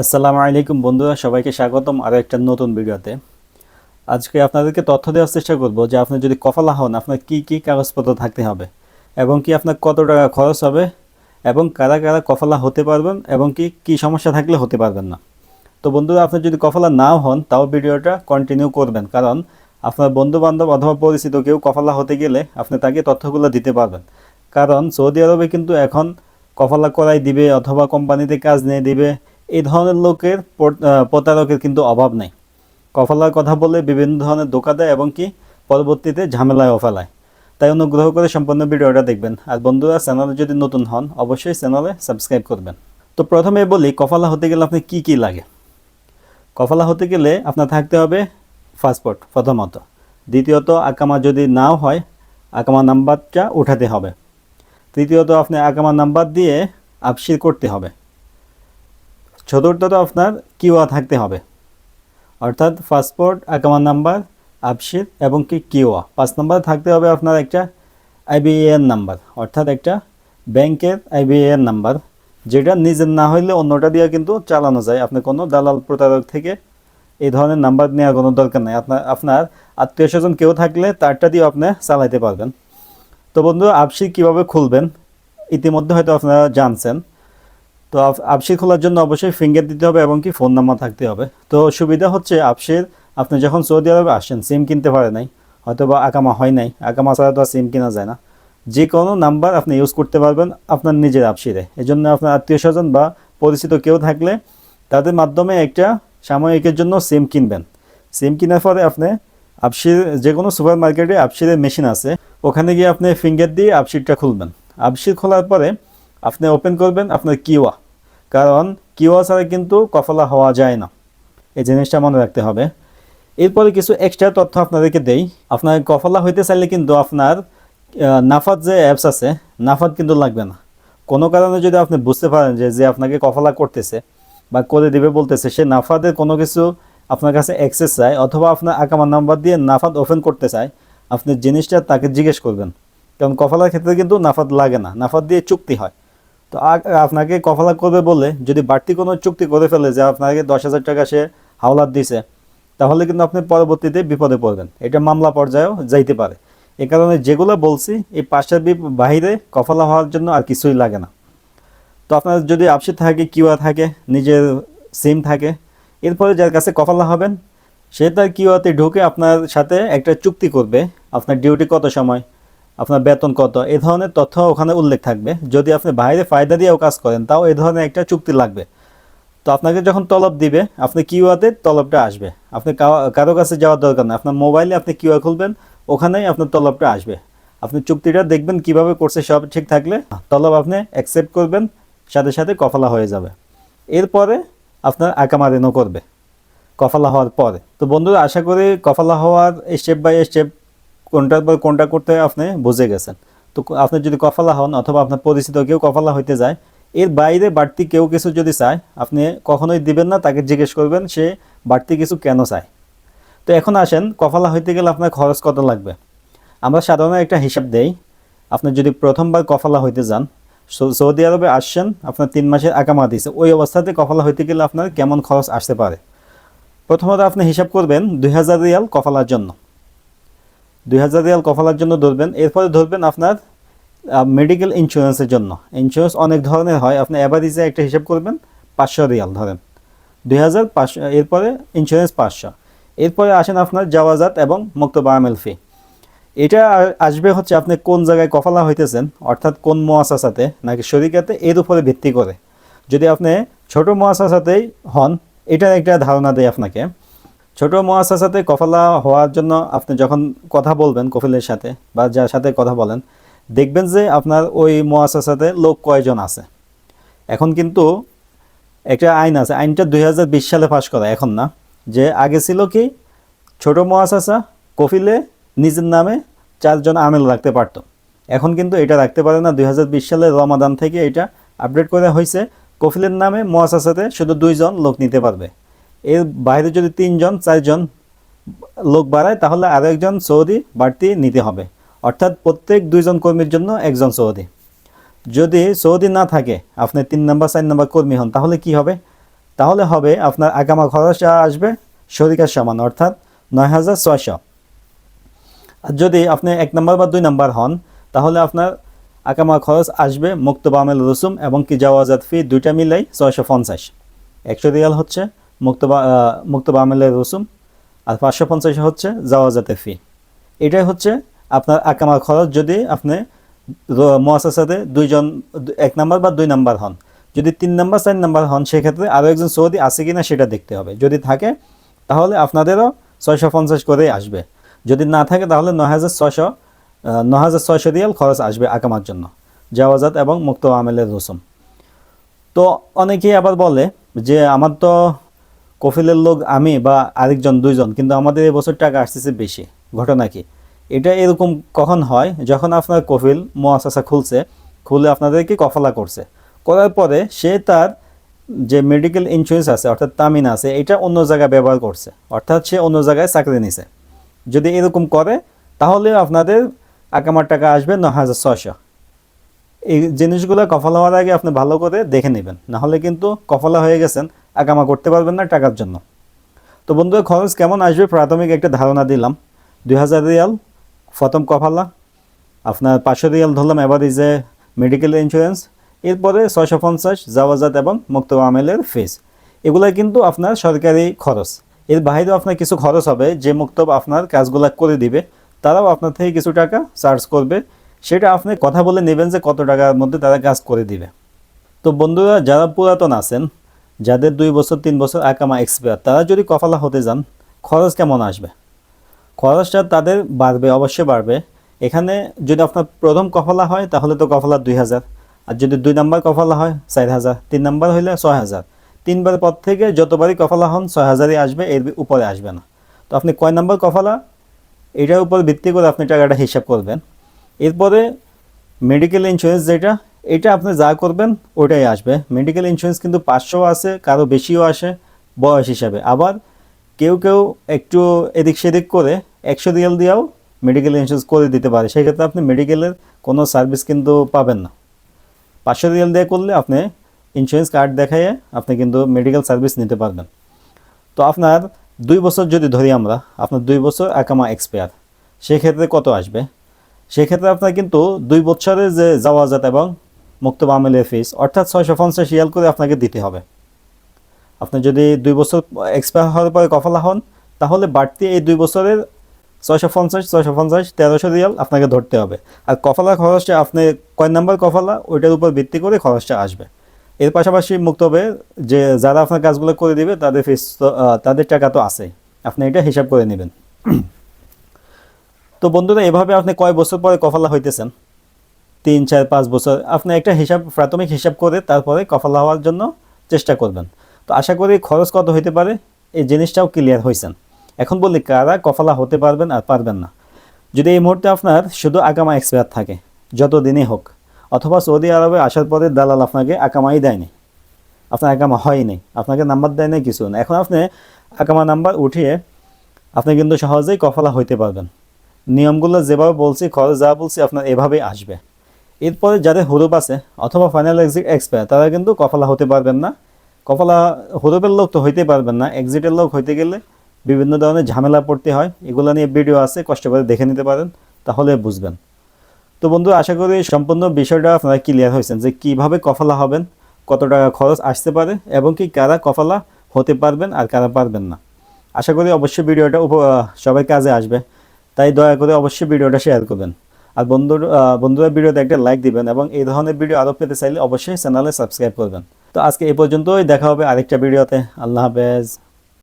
আসসালামু আলাইকুম বন্ধুরা, সবাইকে স্বাগতম আরও একটা নতুন ভিডিওতে। আজকে আপনাদেরকে তথ্য দেওয়ার চেষ্টা করব যে আপনি যদি কফলা হন আপনার কি কি কাগজপত্র থাকতে হবে এবং কি আপনার কত টাকা খরচ হবে এবং কারা কারা কফলা হতে পারবেন এবং কি কি সমস্যা থাকলে হতে পারবেন না। তো বন্ধুরা, আপনি যদি কফলা নাও হন, তাও ভিডিওটা কন্টিনিউ করবেন, কারণ আপনার বন্ধু বান্ধব অথবা পরিচিত কেউ কফলা হতে গেলে আপনি তাকে তথ্যগুলো দিতে পারবেন। কারণ সৌদি আরবে কিন্তু এখন কফলা করাই দিবে অথবা কোম্পানিতে কাজ নিয়ে দিবে এই ধরনের লোকের প্রতারকের কিন্তু অভাব নেই। কফলার কথা বলে বিভিন্ন ধরনের ধোকা দেয় এবং কি পরবর্তীতে ঝামেলায় ফেলায়। তাই অনুগ্রহ করে সম্পূর্ণ ভিডিওটা দেখবেন। আর বন্ধুরা, চ্যানেলে যদি নতুন হন, অবশ্যই চ্যানেলে সাবস্ক্রাইব করবেন। তো প্রথমে বলি, কফলা হতে গেলে আপনি কি কি লাগে? কফলা হতে গেলে আপনার থাকতে হবে পাসপোর্ট, প্রথমত। দ্বিতীয়ত, আকামা যদি নাও হয়, আকামা নাম্বারটা উঠাতে হবে। তৃতীয়ত, আপনি আকামা নাম্বার দিয়ে আপসির করতে হবে। চতুর্থত আপনার কিউআ থাকতে হবে। অর্থাৎ পাসপোর্ট আকামা নাম্বার আপসির এবং কি কিউআ। পাঁচ নাম্বার থাকতে হবে আপনার একটা আইবিএন নাম্বার, অর্থাৎ একটা ব্যাংকের আইবিএন নাম্বার, যেটা নিজের না হইলে অন্যটা দিয়ে কিন্তু চালানো যায়। আপনি কোনো দালাল প্রতারক থেকে এই ধরনের নাম্বার নেওয়ার কোনো দরকার নেই। আপনার আপনার আত্মীয় স্বজন কেউ থাকলে তারটা দিয়ে আপনি চালাইতে পারবেন। তো বন্ধু আপসি কীভাবে খুলবেন? ইতিমধ্যে হয়তো আপনারা জানছেন। তো আপ- আপসি খোলার জন্য অবশ্যই ফিঙ্গার দিতে হবে এবং কি ফোন নাম্বার থাকতে হবে। তো সুবিধা হচ্ছে আপসির আপনি যখন সৌদি আরবে আসেন সিম কিনতে পারে নাই হয়তো বা আকামা হয় নাই, আকামা ছাড়া তো আর সিম কেনা যায় না। যে কোনো নাম্বার আপনি ইউজ করতে পারবেন আপনার নিজের আপসিরে এই জন্য আপনার আত্মীয় স্বজন বা পরিচিত কেউ থাকলে তাদের মাধ্যমে একটা সাময়িকের জন্য সিম কিনবেন। সিম কেনার পরে আপনি আপসির যে কোনো সুপার মার্কেটে আপসিরের মেশিন আছে, ওখানে গিয়ে আপনি ফিঙ্গার দিয়ে আপসিরটা খুলবেন। আপসির খোলার পরে আপনি ওপেন করবেন আপনার কিওয়া কারণ কিওয়া ছাড়া কিন্তু কফলা হওয়া যায় না। এই জিনিসটা মনে রাখতে হবে। এরপরে কিছু এক্সট্রা তথ্য আপনাদেরকে দেই। আপনার কফলা হইতে চাইলে কিন্তু আপনার নাফাত যে অ্যাপস আছে, নাফাত কিন্তু লাগবে না। কোনো কারণে যদি আপনি বুঝতে পারেন যে যে আপনাকে কফলা করতেছে বা করে দিবে বলতেছে, সে নাফাতের কোনো কিছু আপনার কাছে অ্যাক্সেস চায় অথবা আপনার আকামার নাম্বার দিয়ে নাফাত ওপেন করতে চায়, আপনি জিনিসটা তাকে জিজ্ঞেস করবেন। কারণ কফলার ক্ষেত্রে কিন্তু নাফাত লাগে না। নাফাত দিয়ে চুক্তি হয়। তো আপনাকে কফলা করবে বলে যদি বাড়তি কোনো চুক্তি করে ফেলে যে আপনাকে দশ হাজার টাকা সে হাওলাত দিছে, তাহলে কিন্তু আপনি পরবর্তীতে বিপদে পড়বেন। এটা মামলা পর্যায়েও যাইতে পারে। এ কারণে যেগুলো বলছি, এই পাশের বাহিরে কফলা হওয়ার জন্য আর কিছুই লাগে না। তো আপনার যদি আপসি থাকে, কিউআর থাকে, নিজের সিম থাকে, এরপরে যার কাছে কফলা হবেন, সে তার কিউআতে ঢুকে আপনার সাথে একটা চুক্তি করবে, আপনার ডিউটি কত সময় আপনার বেতন কত? এ ধরনের তথ্য ওখানে উল্লেখ থাকবে। যদি আপনি বাইরে ফায়দা দিয়েও কাজ করেন, তাও এ ধরনের একটা চুক্তি লাগবে। তো আপনাকে যখন তলব দিবে, আপনি কিউআতে তলবটা আসবে। আপনি কারও কাছে যাওয়ার দরকার নেই। আপনার মোবাইলে আপনি কিউআর খুলবেন, ওখানেই আপনার তলবটা আসবে। আপনি চুক্তিটা দেখবেন কীভাবে করছে, সব ঠিক থাকলে তলব আপনি অ্যাকসেপ্ট করবেন, সাথে সাথে কফলা হয়ে যাবে। এরপরে আপনার আকামারেনও করবে, কফালা হওয়ার পরে। তো বন্ধুরা, আশা করি কফালা হওয়ার স্টেপ বাই স্টেপ কোনটার পর কোনটা করতে আপনি বুঝে গেছেন। তো আপনি যদি কফলা হন অথবা আপনার পরিচিত কেউ কফালা হইতে যায়, এর বাইরে বাড়তি কেউ কিছু যদি চায়, আপনি কখনোই দিবেন না, তাকে জিজ্ঞেস করবেন সে বাড়তি কিছু কেন চায়। তো এখন আসেন, কফালা হইতে গেলে আপনার খরচ কত লাগবে? আমরা সাধারণত একটা হিসাব দেই, আপনি যদি প্রথমবার কফালা হইতে যান সৌদি আরবে আসছেন, আপনার তিন মাসের আকামা দিয়েছে ওই অবস্থাতে কফালা হইতে গেলে আপনার কেমন খরচ আসতে পারে? প্রথমত আপনি হিসাব করবেন দুই হাজার রিয়াল কফালার জন্য। দুই হাজার রিয়াল কফলার জন্য ধরবেন। এরপরে ধরবেন আপনার মেডিকেল ইন্স্যুরেন্সের জন্য। ইন্স্যুরেন্স অনেক ধরনের হয়। আপনি অ্যাভারেজে একটা হিসাব করবেন, পাঁচশো রিয়াল ধরেন। দুই হাজার পাঁচশো, এরপরে ইন্স্যুরেন্স পাঁচশো। এরপরে আসেন আপনার জাওয়াজাত এবং মুক্তবা আমেল ফি এটা আসবে হচ্ছে আপনি কোন জায়গায় কফলা হইতেছেন, অর্থাৎ কোন মোয়াসাসাতে, নাকি শরিকাতে এর উপরে ভিত্তি করে। যদি আপনি ছোট মোয়াসাসাতেই হন, এটার একটা ধারণা দেয় আপনাকে। ছোট মোয়াসাসাতে কফলা হওয়ার জন্য আপনি যখন কথা বলবেন কফিলের সাথে বা যার সাথে কথা বলেন, দেখবেন যে আপনার ওই মোয়াসাসাতে লোক কয়জন আছে। এখন কিন্তু একটা আইন আছে, আইনটা দুই হাজার বিশ সালে পাশ করা, এখন না। যে আগে ছিল কি, ছোট মহাশাসা কফিলে নিজের নামে চারজন আমেল রাখতে পারত। এখন কিন্তু এটা রাখতে পারে না, দুই হাজার বিশ সালে রমাদান থেকে এটা আপডেট করা হয়েছে কফিলের নামে মহাশাসাতে শুধু দুইজন লোক নিতে পারবে। এর বাইরে যদি তিনজন, চারজন লোক বাড়ায়, তাহলে আরও একজন সৌদি বাড়তি নিতে হবে। অর্থাৎ প্রত্যেক দুইজন কর্মীর জন্য একজন সৌদি। যদি সৌদি না থাকে, আপনি তিন নম্বর, চার নম্বর কর্মী হন, তাহলে কি হবে? তাহলে হবে আপনার আগামা খরচ আসবে, শরিকার সমান, অর্থাৎ নয় হাজার ছয়শো। আর যদি আপনি এক নম্বর বা দুই নম্বর হন, তাহলে আপনার আকামা খরচ আসবে মুক্ত বামেল রসুম এবং কি জাওয়াজাত ফি, দুইটা মিলাই ছয়শো পঞ্চাশ। একশো রিয়াল হচ্ছে মুক্ত বা- আহ, মুক্ত রসুম আর পাঁচশো পঞ্চাশ হচ্ছে জাওয়াজাতের ফি। এটাই হচ্ছে আপনার আকামার খরচ যদি আপনি মহাসাসাতে দুইজন এক নাম্বার বা দুই নাম্বার হন। যদি তিন নাম্বার চার নাম্বার হন সেক্ষেত্রে আরও একজন সৌদি আছে কিনা সেটা দেখতে হবে। যদি থাকে তাহলে আপনাদেরও ছয়শো পঞ্চাশ করেই আসবে। যদি না থাকে তাহলে ন হাজার ছয়শো ন হাজার ছয়শো রিয়াল খরচ আসবে আকামার জন্য। জাওয়াজাত এবং মুক্ত আমেলের রসুম তো অনেকেই আবার বলে যে আমার তো কফিলের লোক আমি বা আরেকজন দুইজন, কিন্তু আমাদের এবছর টাকা আসতেছে বেশি। ঘটনা কি? এটা এরকম কখন হয়? যখন আপনার কফিল মোয়াসাসা খুলছে, খুলে আপনাদেরকে কফলা করছে। করার পরে সে তার যে মেডিকেল ইন্স্যুরেন্স আছে, অর্থাৎ তামিন আছে, এটা অন্য জায়গায় ব্যবহার করছে। অর্থাৎ সে অন্য জায়গায় চাকরি নিছে। যদি এরকম করে, তাহলে আপনাদের আকামার টাকা আসবে ন হাজার ছয়শো। এই জিনিসগুলো কফলা হওয়ার আগে আপনি ভালো করে দেখে নেবেন। নাহলে কিন্তু কফলা হয়ে গেছেন। আকামা করতে পারবেন না টাকার জন্য। তো বন্ধুরা, খরচ কেমন আসবে? প্রাথমিক একটা ধারণা দিলাম। দুই হাজার রিয়াল, প্রথম কফালা আপনার পাঁচশো রিয়াল ধরলাম এভারেজে মেডিকেল ইন্স্যুরেন্স এরপরে ছয়শো পঞ্চাশ জাওয়াজাত এবং মুক্ত আমেলের ফিস এগুলো কিন্তু আপনার সরকারি খরচ। এর বাইরেও আপনার কিছু খরচ হবে, যে মুক্তব আপনার কাজগুলো করে দিবে, তারাও আপনার থেকে কিছু টাকা চার্জ করবে। সেটা আপনি কথা বলে নেবেন যে কত টাকার মধ্যে তারা কাজ করে দিবে। তো বন্ধুরা, যারা পুরাতন আছেন যাদের দুই বছর, তিন বছর আকামা এক্সপায়ার তারা যদি কফালা হতে যান, খরচ কেমন আসবে? খরচটা তাদের বাড়বে, অবশ্যই বাড়বে। এখানে যদি আপনার প্রথম কফলা হয়, তাহলে তো কফলা দুই হাজার। আর যদি দুই নাম্বার কফলা হয়, চার হাজার। তিন নাম্বার হইলে ছয় হাজার। তিনবার পর থেকে যতবারই কফলা হন, ছয় হাজারই আসবে, এর উপরে আসবে না। তো আপনি কয় নাম্বার কফলা এটার উপর ভিত্তি করে আপনি টাকাটা হিসাব করবেন। এরপরে মেডিকেল ইন্স্যুরেন্স যেটা, এটা আপনি যা করবেন ওটাই আসবে। মেডিকেল ইন্স্যুরেন্স কিন্তু পাঁচশো আসে কারও বেশিও আসে, বয়স হিসাবে। আবার কেউ কেউ একটু এদিক সেদিক করে একশো রিয়াল দিয়েও মেডিকেল ইন্স্যুরেন্স করে দিতে পারে। সেক্ষেত্রে আপনি মেডিকেলের কোনো সার্ভিস কিন্তু পাবেন না। পাঁচশো রিয়াল দিয়ে করলে আপনি ইন্স্যুরেন্স কার্ড দেখাইয়ে আপনি কিন্তু মেডিকেল সার্ভিস নিতে পারবেন। তো আপনার দুই বছর যদি ধরি আমরা, আপনার দুই বছর আকামা এক্সপায়ার সেক্ষেত্রে কত আসবে? সেক্ষেত্রে আপনার কিন্তু দুই বছরের যে জাওয়াজাত এবং মুক্ত আমেলের ফিস, অর্থাৎ ছয়শো পঞ্চাশ রিয়াল করে আপনাকে দিতে হবে। আপনি যদি দুই বছর এক্সপায়ার হওয়ার পরে কফলা হন, তাহলে বাড়তি এই দুই বছরের ছয়শো পঞ্চাশ ছয়শো পঞ্চাশ, তেরোশো রিয়াল আপনাকে ধরতে হবে। আর কফলা খরচটা, আপনি কয় নাম্বার কফলা, ওইটার উপর ভিত্তি করে খরচটা আসবে। এর পাশাপাশি মুক্ত হবে যে, যারা আপনার কাজগুলো করে দিবে, তাদের ফিস তাদের টাকা তো আছে আপনি এটা হিসাব করে নেবেন। তো বন্ধুরা, এভাবে আপনি কয় বছর পরে কফলা হইতেছেন? তিন, চার, পাঁচ বছর। আপনি একটা হিসাব, প্রাথমিক হিসাব করে তারপরে কফলা হওয়ার জন্য চেষ্টা করবেন। তো আশা করি খরচ কত হইতে পারে? এই জিনিসটাও ক্লিয়ার হয়েছেন এখন বলি, কারা কফলা হতে পারবেন আর পারবেন না? যদি এই মুহূর্তে আপনার শুধু আকামা এক্সপায়ার থাকে, যত দিনই হোক, অথবা সৌদি আরবে আসার পরে দালাল আপনাকে আকামাই দেয়নি, আপনার আকামা হয়নি, আপনাকে নাম্বার দেয়নি, কিছু না। এখন আপনি আকামা নাম্বার উঠিয়ে আপনি কিন্তু সহজেই কফলা হইতে পারবেন। নিয়মগুলো যেভাবে বলছি, খরচ যা বলছি আপনার এভাবেই আসবে। এরপরে যাদের হুরুপ আছে অথবা ফাইনাল এক্সিট এক্সপায়ার তারা কিন্তু কফলা হতে পারবেন না। কফলা হুরুপের লোক তো হইতে পারবেন না। এক্সিটের লোক হইতে গেলে বিভিন্ন ধরনের ঝামেলা পড়তে হয়। এগুলো নিয়ে ভিডিও আছে, কষ্ট করে দেখে নিতে পারেন, তাহলে বুঝবেন। তো বন্ধু, আশা করি সম্পূর্ণ বিষয়টা আপনারা ক্লিয়ার হয়েছেন যে কীভাবে কফলা হবেন, কত টাকা খরচ আসতে পারে এবং কি কারা কফলা হতে পারবেন আর কারা পারবেন না। আশা করি অবশ্যই ভিডিওটা সবার কাজে আসবে। তাই দয়া করে অবশ্যই ভিডিওটা শেয়ার করবেন। আর বন্ধু বন্ধুরা ভিডিওতে একটা লাইক দিবেন এবং এই ধরনের ভিডিও আরও পেতে চাইলে অবশ্যই চ্যানেলে সাবস্ক্রাইব করবেন। তো আজকে এই পর্যন্তই, দেখা হবে আরেকটা ভিডিওতে। আল্লাহ হাফেজ।